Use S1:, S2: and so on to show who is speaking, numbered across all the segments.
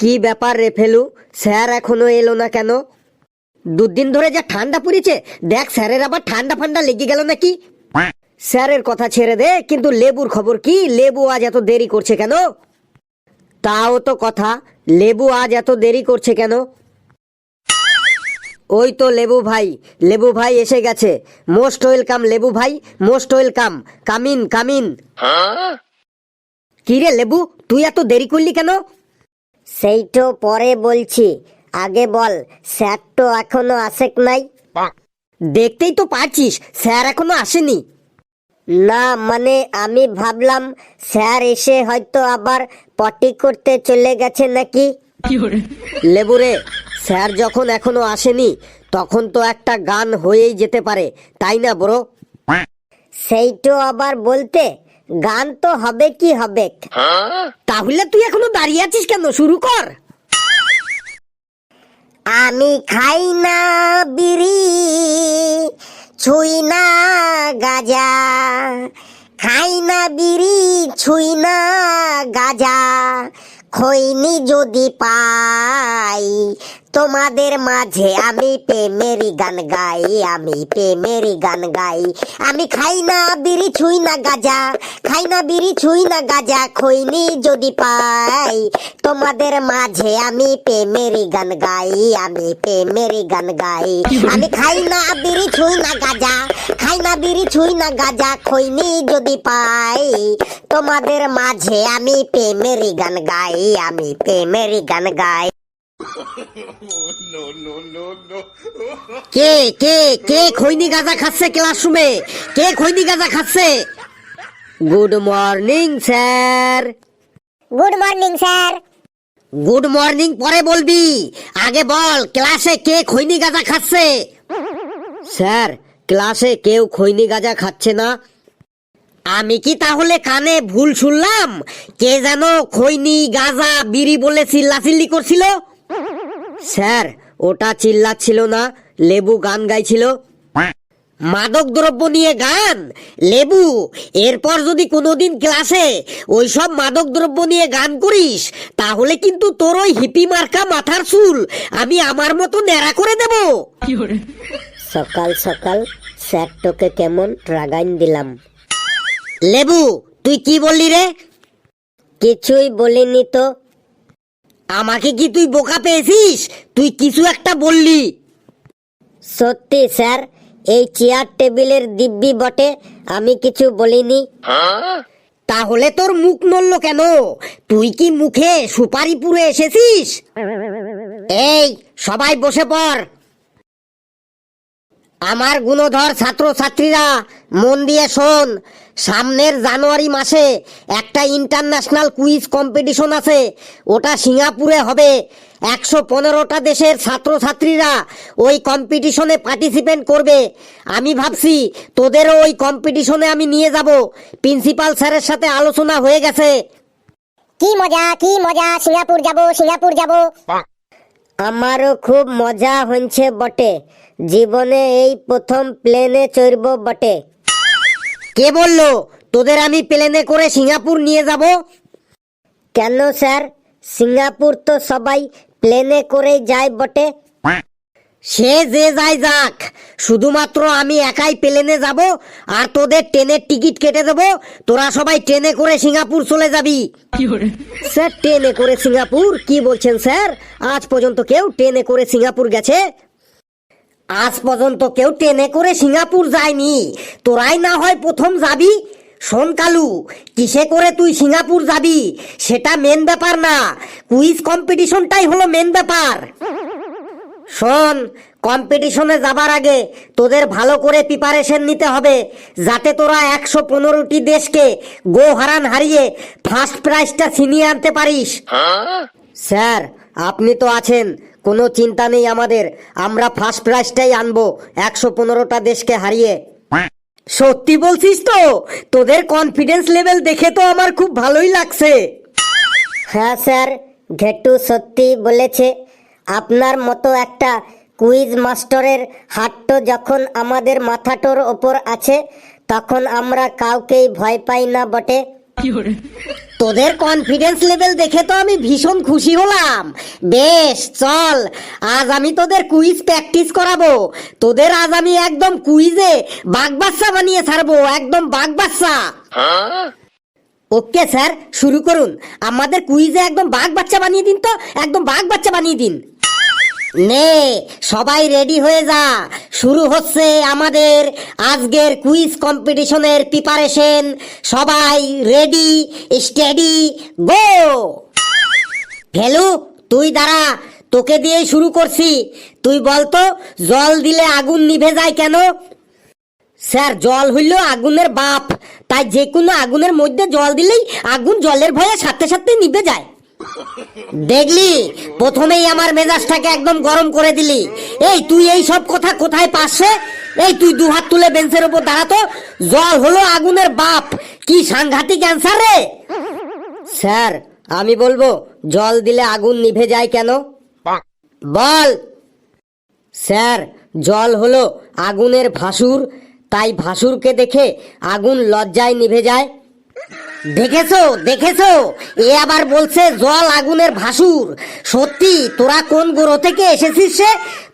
S1: কি ব্যাপার রে ফেলু? স্যার এখনও এলো না কেন? দুদিন ধরে যা ঠান্ডা পড়েছে দেখ স্যারের আবার ঠান্ডা ফান্ডা লেগে গেল নাকি? স্যারের কথা ছেড়ে দে কিন্তু লেবুর খবর কি? লেবু আজ এত দেরি করছে কেন? তাও তো কথা লেবু আজ এত দেরি করছে কেন? ওই তো লেবু ভাই লেবু ভাই এসে গেছে। মোস্ট ওয়েলকাম লেবু ভাই মোস্ট ওয়েলকাম। Come in come in. কি রে লেবু তুই এত দেরি করলি কেন? সেইটো পরে বলছি। আগে বল স্যার তো এখনও আসেক নাই? দেখতেই তো পারছিস স্যার এখনও আসেনি। না মানে আমি ভাবলাম স্যার এসে হয়তো আবার পটি করতে চলে গেছে নাকি? লেবুরে স্যার যখন এখনও আসেনি তখন তো একটা গান হয়েই যেতে পারে তাই না ব্রো সেইটো আবার বলতে গান তো হবে কি হবে? তাহলে তুই এখনও দাঁড়িয়ে আছিস কেন? শুরু কর। আমি খাই না বিড়ি, ছুই না গাজা। খাই না বিড়ি, ছুই না গাজা। খৈনি যদি পাই তোমাদের মাঝে আমি প্রেমেরই গান গাই, আমি প্রেমেরই গান গাই। আমি খাই না বিড়ি, ছুই না গাজা, খাই না বিড়ি, ছুই না গাজা, খৈনি যদি পাই। তোমাদের মাঝে আমি প্রেমেরই গান গাই, আমি প্রেমেরই গান গাই। আমি খাই না বিড়ি, ছুই না গাজা, খাই না বিড়ি, ছুই না গাজা, খৈনি যদি পাই। তোমাদের মাঝে আমি প্রেমেরই গান গাই, আমি প্রেমেরই গান গাই। কে কে কে খৈনি গাঁজা খাচ্ছে ক্লাসরুমে? কে খৈনি গাঁজা খাচ্ছে? Good morning sir.
S2: Good morning sir.
S1: Good morning পরে বলবি। আগে বল ক্লাসে কে খৈনি গাঁজা খাচ্ছে? স্যার ক্লাসে কেউ খৈনি গাঁজা খাচ্ছে না। আমি কি তাহলে কানে ভুল শুনলাম? কে যেন খৈনি গাঁজা বিড়ি বলে চিল্লাচিল্লি করছিল? স্যার ওটা চিল্লাচ্ছিল না লেবু গান গাইছিল। মাদক দ্রব্য নিয়ে গান লেবু। এরপর যদি কোনোদিন ক্লাসে ওই সব মাদক দ্রব্য নিয়ে গান করিস তাহলে কিন্তু তোর ওই হিপি মার্কা মাথার চুল আমি আমার মতো ন্যাড়া করে দেব। সকাল সকাল স্যার তোকে কেমন রাগাইন দিলাম। লেবু তুই কি বললি রে? কিছুই বলিনি তো। আমাকে কি তুই বোকা পেয়েছিস? তুই কিছু একটা বললি। সত্যি স্যার এই চেয়ার টেবিলের দিব্যি বটে আমি কিছু বলিনি। তাহলে তোর মুখ নড়লো কেন? তুই কি মুখে সুপারি পুরে এসেছিস? এই সবাই বসে পড়। আমার গুণধর ছাত্রছাত্রীরা মন দিয়ে শোন। সামনের জানুয়ারি মাসে একটা ইন্টারন্যাশনাল কুইজ কম্পিটিশন আছে। ওটা সিঙ্গাপুরে হবে। একশো পনেরোটা দেশের ছাত্রছাত্রীরা ওই কম্পিটিশনে পার্টিসিপেন্ট করবে। আমি ভাবছি তোদেরও ওই কম্পিটিশনে আমি নিয়ে যাব। প্রিন্সিপাল স্যারের সাথে আলোচনা হয়ে গেছে।
S2: কি মজা কি মজা সিঙ্গাপুর যাব সিঙ্গাপুর যাব।
S1: আমারও খুব মজা হচ্ছে বটে। জীবনে এই প্রথম প্লেনে চড়ব বটে। কে বলল? তোদের আমি প্লেনে করে সিঙ্গাপুর নিয়ে যাব? কেন স্যার? সিঙ্গাপুর তো সবাই প্লেনে করেই যায় বটে। সে যে যায় যাক শুধুমাত্র আমি একাই প্লেনে যাব আর তোদের ট্রেনের টিকিট কেটে দেবো। তোরা সবাই ট্রেনে করে সিঙ্গাপুর চলে যাবি। স্যার ট্রেনে করে সিঙ্গাপুর? কি বলছেন স্যার? আজ পর্যন্ত কেউ ট্রেনে করে সিঙ্গাপুর গেছে? আজ পর্যন্ত কেউ ট্রেনে করে সিঙ্গাপুর যায়নি। তোরাই না হয় প্রথম যাবি? শোন কালু কিসে করে তুই সিঙ্গাপুর যাবি? সেটা মেন ব্যাপার না। কুইজ কম্পিটিশনটাই হলো মেন ব্যাপার। শোন কম্পিটিশনে যাবার আগে তোদের ভালো করে প্রিপারেশন নিতে হবে যাতে তোরা একশো পনেরোটি দেশকে গো হারান হারিয়ে ফার্স্ট প্রাইজটা ছিনিয়ে আনতে পারিস। স্যার আপনি তো আছেন। কোনো চিন্তা নেই আমাদের। আমরা ফার্স্ট প্রাইজটাই আনব। একশো পনেরোটা দেশকে হারিয়ে। সত্যি বলছিস তো? তোদের কনফিডেন্স লেভেল দেখে তো আমার খুব ভালোই লাগছে। হ্যাঁ স্যার ঘেটু সত্যি বলেছে। আপনার মতো একটা কুইজ মাস্টারের হাট্টো যখন আমাদের মাথাটোর ওপর আছে তখন আমরা কাউকেই ভয় পাই না বটে। তোদের কনফিডেন্স লেভেল দেখে তো আমি ভীষণ খুশি হলাম। বেশ, চল, আজ আমি তোদের কুইজ প্র্যাকটিস করাবো। তোদের আজ আমি একদম কুইজে বাঘ বাচ্চা বানিয়ে ছাড়বো, একদম বাঘ বাচ্চা ওকে, স্যার, শুরু করুন। আমাদের কুইজে একদম বাঘ বাচ্চা বানিয়ে দিন তো, একদম বাঘ বাচ্চা বানিয়ে দিন। নে, সবাই রেডি হয়ে যা। শুরু হচ্ছে আমাদের আজকের কুইজ কম্পিটিশনের প্রিপারেশন সবাই রেডি স্টেডি গো ভেলু, তুই দাঁড়া, তোকে দিয়ে শুরু করছি। তুই বলতো, জল দিলে আগুন নিভে যায় কেন? স্যার, জল হইল আগুনের বাপ। তাই যে কোনো আগুনের মধ্যে জল দিলেই আগুন জলের ভয়ে সাথে সাথে নিভে যায়। দেখলি? প্রথমেই আমার মেজাজটাকে একদম গরম করে দিলি। এই, তুই এই সব কথা কোথায় পাশে এই, তুই দু হাত তুলে বেঞ্চের উপর দাঁড়াতো জল হলো আগুনের বাপ। কি সাংঘাতিক অ্যান্সার রে? স্যার, আমি বলব, জল দিলে আগুন নিভে যায় কেন? বল। স্যার, জল হলো আগুনের ভাসুর। তাই ভাসুরকে দেখে আগুন লজ্জায় নিভে যায়। দেখেছ দেখেছ? এ আবার বলছে, জল আগুনের ভাসুর। সত্যি, তোরা কোন গ্রহ থেকে এসেছিস সে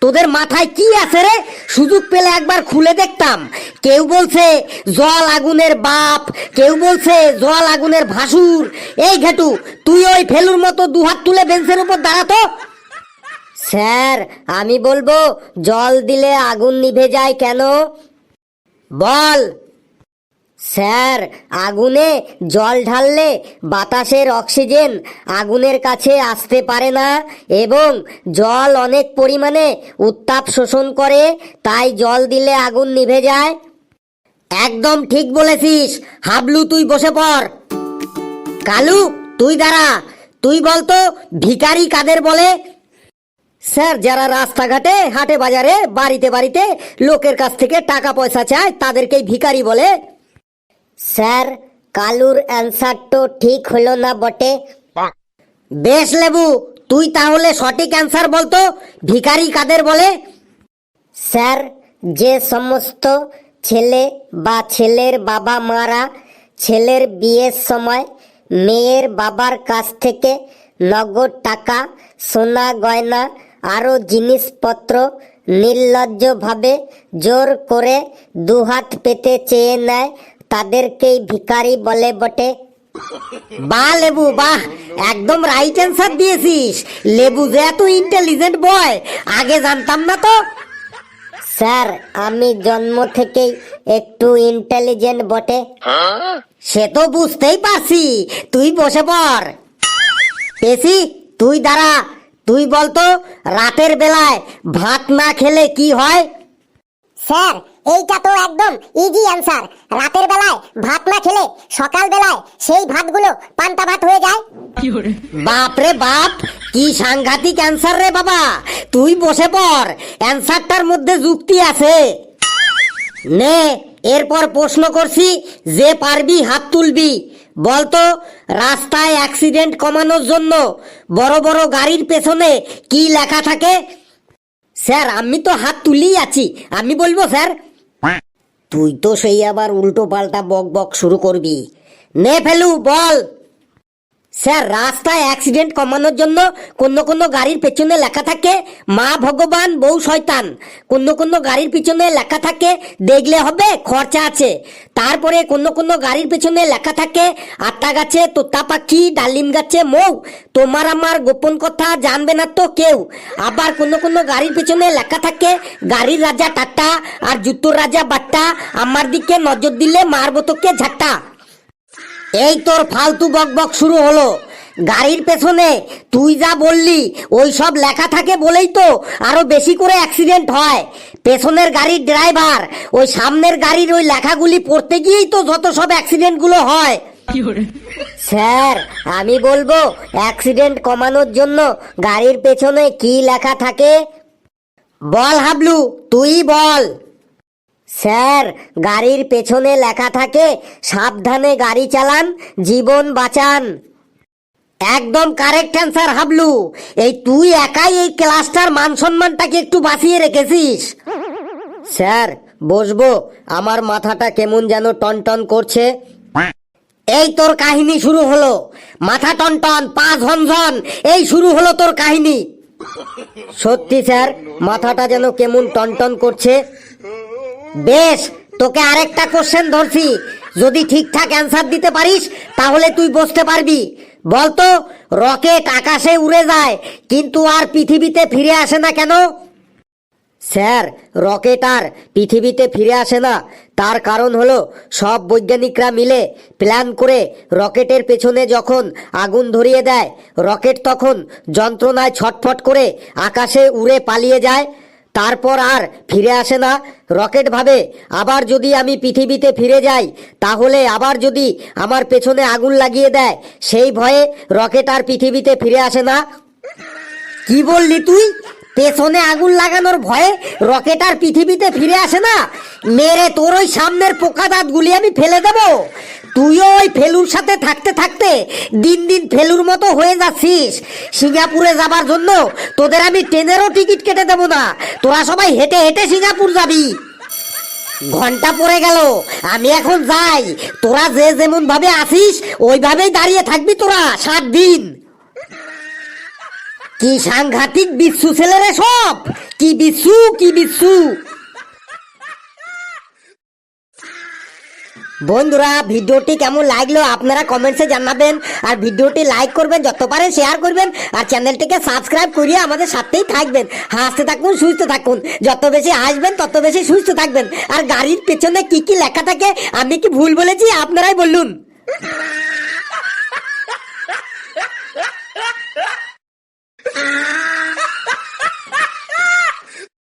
S1: তোদের মাথায় কি আছে রে? সুযোগ পেলে একবার খুলে দেখতাম। কেউ বলছে, জল আগুনের বাপ। কেউ বলছে, জল আগুনের ভাসুর। এই ঘেটু, তুই ওই ফেলুর মতো দুহাত তুলে বেঞ্চের উপর দাঁড়াতো? স্যার, আমি বলব, জল দিলে আগুন নিভে যায় কেন? বল। স্যার, আগুনে জল ঢাললে বাতাসের অক্সিজেন আগুনের কাছে আসতে পারে না এবং জল অনেক পরিমাণে উত্তাপ শোষণ করে, তাই জল দিলে আগুন নিভে যায়। একদম ঠিক বলেছিস, হাবলু তুই বসে পড়। কালু, তুই দাঁড়া, তুই বলতো ভিখারি কাদের বলে? স্যার, যারা রাস্তাঘাটে, হাটে বাজারে, বাড়িতে বাড়িতে লোকের কাছ থেকে টাকা পয়সা চায়, তাদেরকেই ভিখারি বলে। স্যার, কালুর অ্যান্সার তো ঠিক হলো না বটে। বেশ লেবু, তুই তাহলে সঠিক অ্যান্সার বলতো, ভিখারি কাদের বলে? স্যার, যে সমস্ত ছেলে বা ছেলের বাবা মারা ছেলের বিয়ের সময় মেয়ের বাবার কাছ থেকে নগদ টাকা, সোনা, গয়না আরও জিনিসপত্র নির্লজ্জভাবে জোর করে দুহাত পেতে চেয়ে নেয় তাদেরকেই ভিখারি বলে বটে। বাহ লেবু, বাহ, একদম রাইট অ্যান্সার দিয়েছিস। লেবু যে এত ইন্টেলিজেন্ট বয় আগে জানতাম না তো। স্যার, আমি জন্ম থেকেই একটু ইন্টেলিজেন্ট বটে। সে তো বুঝতেই পারছি, তুই বসে পড়। পেশি, তুই দাঁড়া, তুই বলতো, রাতের বেলায় ভাত না খেলে কি হয়?
S2: স্যার এইটা তো একদম ইজি অ্যান্সার রাতের বেলায় ভাত না খেলে সকাল বেলায় সেই ভাতগুলো পান্তা ভাত হয়ে যায়।
S1: বাপ রে বাপ কি সাংঘাতিক অ্যান্সার রে বাবা। তুই বসে পড় অ্যান্সারটার মধ্যে যুক্তি আছে। নে এরপর প্রশ্ন করছি যে পারবি হাত তুলবি। বলতো রাস্তায় অ্যাক্সিডেন্ট কমানোর জন্য বড় বড় গাড়ির পেছনে কি লেখা থাকে? স্যার আমি তো হাত তুলেই আছি। আমি বলব স্যার তুই তো সেই আবার উল্টো পাল্টা বক বক শুরু করবি। নে ফেলু বল! স্যার, রাস্তায় অ্যাক্সিডেন্ট কমানোর জন্য কোনো কোনো গাড়ির পেছনে লেখা থাকে, মা ভগবান, বউ শয়তান। কোনো কোনো গাড়ির পিছনে লেখা থাকে, দেখলে হবে, খরচা আছে। তারপরে কোনো কোনো গাড়ির পেছনে লেখা থাকে আটটা গাছে তোতা পাখি, ডালিম গাছে মৌ। তোমার আমার গোপন কথা জানবে না তো কেউ। আবার কোনো কোনো গাড়ির পেছনে লেখা থাকে, গাড়ির রাজা টাটা আর জুতোর রাজা বাট্টা, আমার দিকে নজর দিলে মারবো তোকে ঝাট্টা এই তোর ফালতু বক বক শুরু হলো। গাড়ির পেছনে তুই যা বললি ওই সব লেখা থাকে বলেই তো আরও বেশি করে অ্যাক্সিডেন্ট হয়। পেছনের গাড়ির ড্রাইভার ওই সামনের গাড়ির ওই লেখাগুলি পড়তে গিয়েই তো যত সব অ্যাক্সিডেন্টগুলো হয়। স্যার আমি বলব অ্যাক্সিডেন্ট কমানোর জন্য গাড়ির পেছনে কি লেখা থাকে? বল হাবলু তুই বল। স্যার, গাড়ির পেছনে লেখা থাকে, সাবধানে গাড়ি চালান, জীবন বাঁচান। একদম কারেক্ট অ্যান্সার হাবলু। এই তুই একাই এই ক্লাসটার মান সম্মানটাকে একটু বাঁচিয়ে রেখেছিস। স্যার, বসবো, আমার মাথাটা কেমন যেন টনটন করছে। এই তোর কাহিনী শুরু হলো। মাথা টনটন, পা ঝনঝন, এই শুরু হলো তোর কাহিনী। সত্যি স্যার, মাথাটা যেন কেমন টনটন করছে। বেশ, তোকে আরেকটা কোশ্চেন ধরছি। যদি ঠিকঠাক অ্যান্সার দিতে পারিস, তাহলে তুই বসতে পারবি। বলতো রকেট আকাশে উড়ে যায়, কিন্তু আর পৃথিবীতে ফিরে আসে না কেন? স্যার রকেট আর পৃথিবীতে ফিরে আসে না। তার কারণ হলো, সব বৈজ্ঞানিকরা মিলে প্ল্যান করে রকেটের পেছনে যখন আগুন ধরিয়ে দেয় রকেট তখন যন্ত্রণায় ছটফট করে আকাশে উড়ে পালিয়ে যায়। তারপর আর ফিরে আসে না। রকেট ভাবে, আবার যদি আমি পৃথিবীতে ফিরে যাই, তাহলে আবার যদি আমার পেছনে আগুন লাগিয়ে দেয়, সেই ভয়ে রকেট আর পৃথিবীতে ফিরে আসে না। কি বললি তুই? পেছনে আগুন লাগানোর ভয়ে রকেট আর পৃথিবীতে ফিরে আসে না। মেরে তোর ওই সামনের পোকা দাঁতগুলি আমি ফেলে দেব। তুইও ওই ফেলুর সাথে থাকতে থাকতে দিন দিন ফেলুর মতো হয়ে যাচ্ছিস। সিঙ্গাপুরে যাবার জন্য তোদের আমি ট্রেনেরও টিকিট কেটে দেবো না। তোরা সবাই হেঁটে হেঁটে সিঙ্গাপুর যাবি। ঘণ্টা পড়ে গেল, আমি এখন যাই। তোরা যে যেমন ভাবে আসিস, ওইভাবেই দাঁড়িয়ে থাকবি তোরা সাত দিন। কি সাংঘাতিক বিচ্ছু ছেলেরে সব? কি বিচ্ছু কি বিচ্ছু? বন্ধুরা, ভিডিওটি কেমন লাগল আপনারা কমেন্টসে জানাবেন আর ভিডিওটি লাইক করবেন যত পারেন শেয়ার করবেন আর চ্যানেলটিকে সাবস্ক্রাইব করিয়ে আমাদের সাথেই থাকবেন। হাসতে থাকুন, সুস্থ থাকুন। যত বেশি হাসবেন, তত বেশি সুস্থ থাকবেন। আর গাড়ির পেছনে কি কি লেখা থাকে, আমি কি ভুল বলেছি? আপনারাই বলুন।